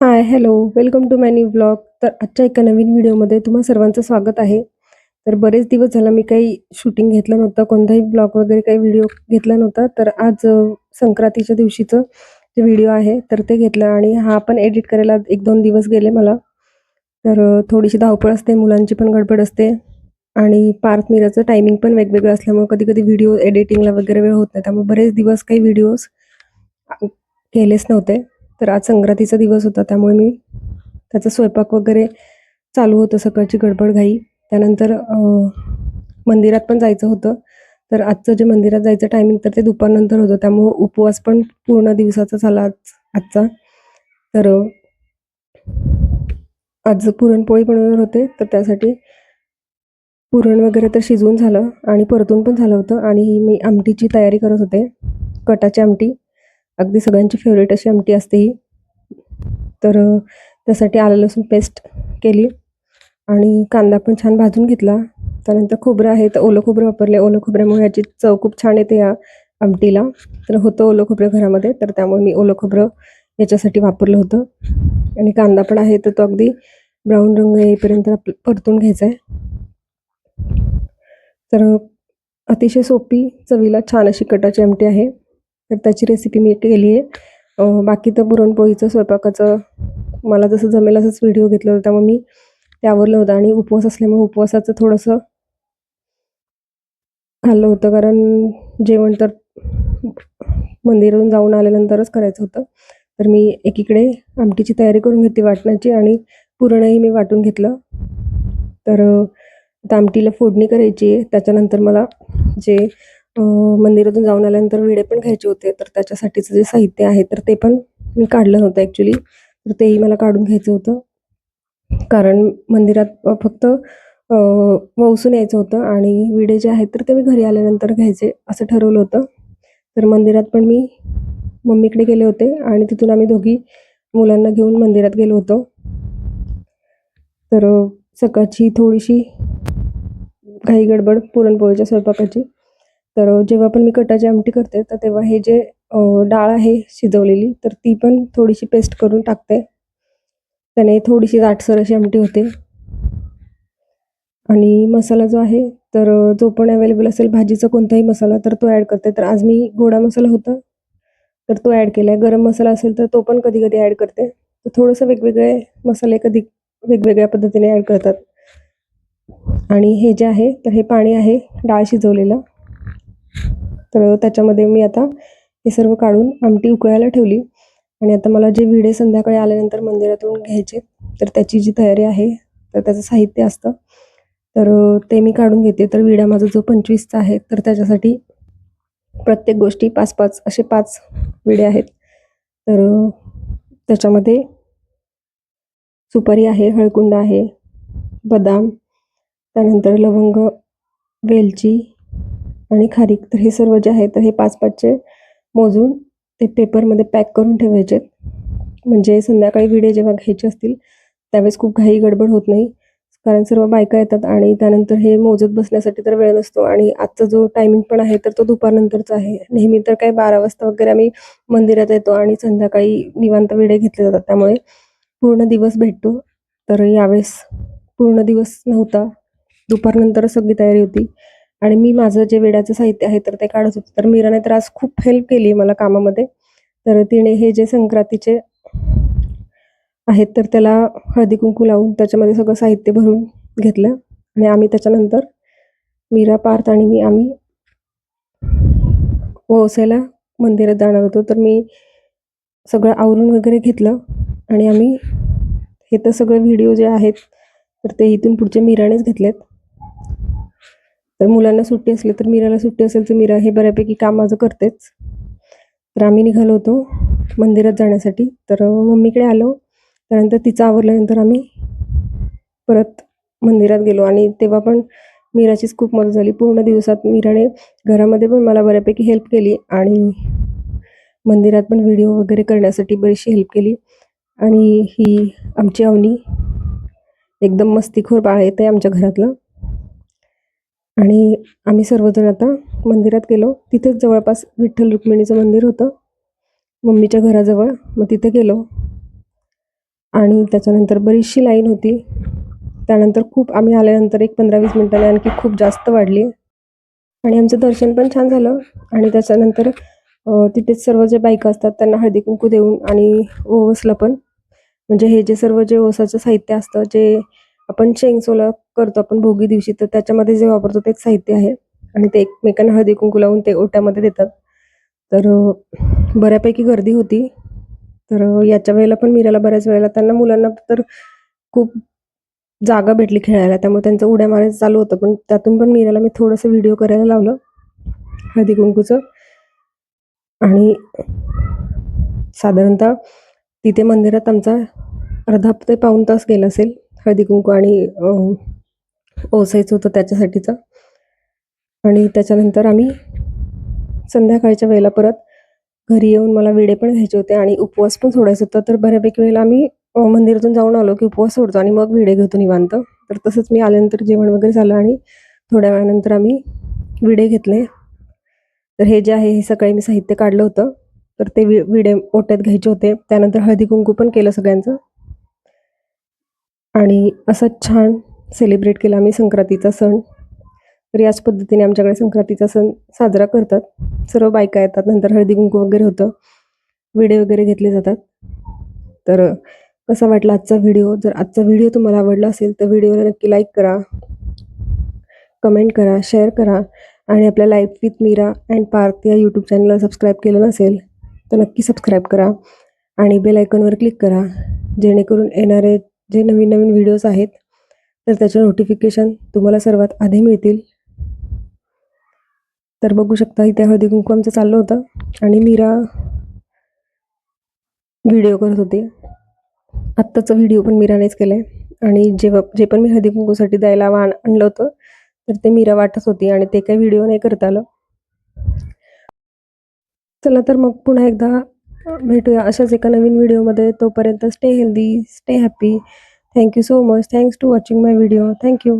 Hi, hello, welcome to my new blog. तर आजच्या एका नवीन व्हिडिओमध्ये तुम्हा सर्वांचं स्वागत आहे. तर बरेच दिवस झाला मी काही शूटिंग घेतलं नव्हतं, कोणताही ब्लॉग वगैरे काही व्हिडिओ घेतला नव्हता. तर आज संक्रांतीच्या दिवशीचं जे व्हिडिओ आहे, तर ते घेतलं आणि हा पण एडिट करायला 1-2 दिवस गेले मला. तर थोडीशी धावपळ असते, मुलांची पण गडबड असते आणि पार्थ मिराचं टायमिंग पण वेगवेगळं असल्यामुळे कधी-कधी व्हिडिओ एडिटिंगला वगैरे वेळ होत नाही. त्यामुळे बरेच दिवस काही व्हिडिओज केलेच नव्हते. तर आज संक्रांतीचा दिवस होता त्यामुळे मी त्याचा स्वयंपाक वगैरे चालू होतं, सकाळची गडबड घाई. त्यानंतर मंदिरात पण जायचं होतं. तर आजचं जे मंदिरात जायचं टायमिंग तर ते दुपारनंतर होतं. त्यामुळं उपवास पण पूर्ण दिवसाचा झाला आज आजचा. तर आज पुरणपोळी बनवणार होते, तर त्यासाठी पुरण वगैरे तर शिजवून झालं आणि परतून पण झालं होतं आणि मी आमटीची तयारी करत होते. कटाची आमटी. अगदी सगळ्यांची फेवरेट अशी आमटी असते ही. तर त्यासाठी आलं लसूण पेस्ट केली आणि कांदा पण छान भाजून घेतला. त्यानंतर खोबरं आहे तर ओलं खोबरं वापरले. ओलं खोबऱ्यामुळे याची चव खूप छान येते या आमटीला. तर होतं ओलं खोबरं घरामध्ये, तर त्यामुळे मी ओलं खोबरं याच्यासाठी वापरलं होतं आणि कांदा पण आहे तर तो अगदी ब्राऊन रंग येईपर्यंत आप परतून घ्यायचा आहे. तर अतिशय सोपी, चवीला छान अशी कटाची आमटी आहे. तर त्याची रेसिपी मी केली आहे. बाकी तर पुरणपोळीचं स्वयंपाकाचं मला जसं जमेल असंच व्हिडिओ घेतला होता. त्यामुळे मी ते आवरलं होतं आणि उपवास असल्यामुळे उपवासाचं थोडंसं खाल्लं होतं कारण जेवण तर मंदिरातून जाऊन आल्यानंतरच करायचं होतं. तर मी एकीकडे आमटीची तयारी करून घेतली वाटण्याची आणि पुरणही मी वाटून घेतलं. तर आता आमटीला फोडणी करायची आहे. त्याच्यानंतर मला जे मंदिरातून जाऊन आल्यानंतर विडे पण घ्यायचे होते. तर त्याच्यासाठीचं जे साहित्य आहे, तर ते पण मी काढलं नव्हतं ॲक्चुअली. तर तेही मला काढून घ्यायचं होतं. कारण मंदिरात फक्त वसून यायचं होतं आणि विडे जे आहेत, तर ते मी घरी आल्यानंतर घ्यायचे असं ठरवलं होतं. तर मंदिरात पण मी मम्मीकडे गेले होते आणि तिथून आम्ही दोघी मुलांना घेऊन मंदिरात गेलो होतो. तर सकाळची थोडीशी घाई गडबड पुरणपोळीच्या स्वयंपाकाची. तर जेव्हा पण मी कटाची आमटी करते, तर तेव्हा हे जे डाळ आहे शिजवलेली, तर ती पण थोडीशी पेस्ट करून टाकते. त्याने थोडीशी दाटसर अशी आमटी होते. आणि मसाला जो आहे, तर जो पण अवेलेबल असेल भाजीचा कोणताही मसाला, तर तो ॲड करते. तर आज मी गोडा मसाला होता, तर तो ॲड केला आहे. गरम मसाला असेल, तर तो पण कधी-कधी ॲड करते. तर थोडंसं वेगवेगळे मसाले कधी वेगवेगळ्या पद्धतीने ॲड करतात. आणि हे जे आहे, तर हे पाणी आहे डाळ शिजवलेलं. तर त्याच्यामध्ये मी आता हे सर्व काढून आमटी उकळायला ठेवली आणि आता मला जे विडे संध्याकाळी आल्यानंतर मंदिरातून घ्यायचे, तर त्याची जी तयारी आहे, तर त्याचं साहित्य असतं. तर ते मी काढून घेते. तर विडा माझा जो 25चा आहे, तर त्याच्यासाठी प्रत्येक गोष्टी 5-5 असे पाच विडे आहेत. तर त्याच्यामध्ये सुपारी आहे, हळकुंड आहे, बदाम, त्यानंतर लवंग, वेलची आणि खारीक. तर हे सर्व जे आहे, तर हे 5-5चे मोजून ते पेपरमध्ये पॅक करून ठेवायचे म्हणजे संध्याकाळी विडे जेव्हा घ्यायचे असतील, त्यावेळेस खूप घाई गडबड होत नाही. कारण सर्व बायका येतात आणि त्यानंतर हे मोजत बसण्यासाठी तर वेळ नसतो आणि आजचा जो टायमिंग पण आहे, तर तो दुपारनंतरचा आहे. नेहमी तर काही बारा वाजता वगैरे आम्ही मंदिरात येतो आणि संध्याकाळी निवांत विडे घेतले जातात. त्यामुळे पूर्ण दिवस भेटतो. तर यावेळेस पूर्ण दिवस नव्हता. दुपारनंतरच सगळी तयारी होती आणि मी माझं जे वेड्याचं साहित्य आहे, तर ते काढत होते. तर मीराने तर आज खूप हेल्प केली मला कामामध्ये. तर तिने हे जे संक्रांतीचे आहेत, तर त्याला हळदी-कुंकू लावून त्याच्यामध्ये सगळं साहित्य भरून घेतलं आणि आम्ही त्याच्यानंतर मीरा, पार्थ आणि मी आम्ही वसायला मंदिरात जाणार होतो. तर मी सगळं आवरून वगैरे घेतलं आणि आम्ही हे तर सगळं व्हिडिओ जे आहेत, तर ते इथून पुढचे मीरानेच घेतलेत. तर मुलांना सुट्टी असली, तर मीराला सुट्टी असेल, तर मीरा हे बऱ्यापैकी काम माझं करतेच. तर आम्ही निघालो होतो मंदिरात जाण्यासाठी. तर मम्मीकडे आलो. त्यानंतर तिचं आवरल्यानंतर आम्ही परत मंदिरात गेलो आणि तेव्हा पण मीराचीच खूप मदत झाली. पूर्ण दिवसात मीराने घरामध्ये पण मला बऱ्यापैकी हेल्प केली आणि मंदिरात पण व्हिडिओ वगैरे करण्यासाठी बरीचशी हेल्प केली आणि ही आमची अवनी एकदम मस्तीखोर बाळ आहे ते आमच्या घरातलं. आणि आम्ही सर्वजण आता मंदिरात गेलो. तिथेच जवळपास विठ्ठल रुक्मिणीचं मंदिर होतं, मम्मीच्या घराजवळ. मग तिथे गेलो. आणि त्याच्यानंतर बरीचशी लाईन होती त्यानंतर खूप आम्ही आल्यानंतर एक पंधरा वीस मिनिटांनी आणखी खूप जास्त वाढली आणि आमचं दर्शन पण छान झालं आणि त्याच्यानंतर तिथेच सर्व जे बायका असतात त्यांना हळदी कुंकू देऊन आणि ओवसलं पण म्हणजे हे जे सर्व जे ओसाचं साहित्य असतं जे आपण शेंगसोला करतो आपण भोगी दिवशी. तर त्याच्यामध्ये जे वापरतो तेच साहित्य आहे. आणि ते एकमेकांना हळदी कुंकू लावून ते ओट्यामध्ये देतात. तर बऱ्यापैकी गर्दी होती. तर याच्या वेळेला पण मीराला बऱ्याच वेळेला त्यांना मुलांना तर खूप जागा भेटली खेळायला. त्यामुळे त्यांचं उड्या मारायचं चालू होतं. पण त्यातून पण मीराला मी थोडंसं व्हिडिओ करायला लावलं. हळदी कुंकूचं. आणि साधारणतः तिथे मंदिरात आमचा अर्धा ते पाऊण तास गेला असेल. हळदी कुंकू आणि ओसायचं होतं त्याच्यासाठीचं. आणि त्याच्यानंतर आम्ही संध्याकाळच्या वेळेला परत घरी येऊन मला विडे पण घ्यायचे होते आणि उपवास पण सोडायचा होता. तर बऱ्यापैकी वेळेला आम्ही मंदिरातून जाऊन आलो की उपवास सोडतो आणि मग विडे घेतो निवांत. तर तसंच मी आल्यानंतर जेवण वगैरे झालं आणि थोड्या वेळानंतर आम्ही विडे घेतले. तर हे जे आहे हे सकाळी मी साहित्य काढलं होतं. तर ते वि विडे ओट्यात घ्यायचे होते. त्यानंतर हळदी कुंकू पण केलं सगळ्यांचं. आणि असं छान सेलिब्रेट केला आम्ही संक्रांतीचा सण. तर याच पद्धतीने आमच्याकडे संक्रांतीचा सण साजरा करतात. सर्व बायका येतात नंतर हळदी कुंकू वगैरे होतं. विडे वगैरे घेतले जातात. तर कसा वाटला आजचा व्हिडिओ जर आजचा व्हिडिओ तुम्हाला आवडला असेल तर व्हिडिओला नक्की लाईक करा. कमेंट करा शेअर करा. आणि आपल्या life with Meera and Parth या यूट्यूब चॅनलला सबस्क्राईब केलं नसेल तर नक्की सबस्क्राईब करा. आणि बेल आयकॉनवर क्लिक करा. जेणेकरून येणारे जे नवीन नवीन व्हिडिओज आहेत तर त्याचं नोटिफिकेशन तुम्हाला सर्वात आधी मिळतील. तर बघू शकता इथे हळदी कुंकू आमचं चाललं होतं आणि मीरा व्हिडिओ करत होती. आत्ताचा व्हिडिओ पण मीरानेच केला आहे आणि जेव्हा जे पण मी हळदी कुंकूसाठी द्यायला आण आणलं होतं तर ते मीरा वाटत होती आणि ते काही व्हिडिओ नाही करता आलं. चला तर मग पुन्हा एकदा भेटूया अशाच एका नवीन व्हिडिओमध्ये. तोपर्यंत stay healthy stay happy thank you so much thanks to watching my video thank you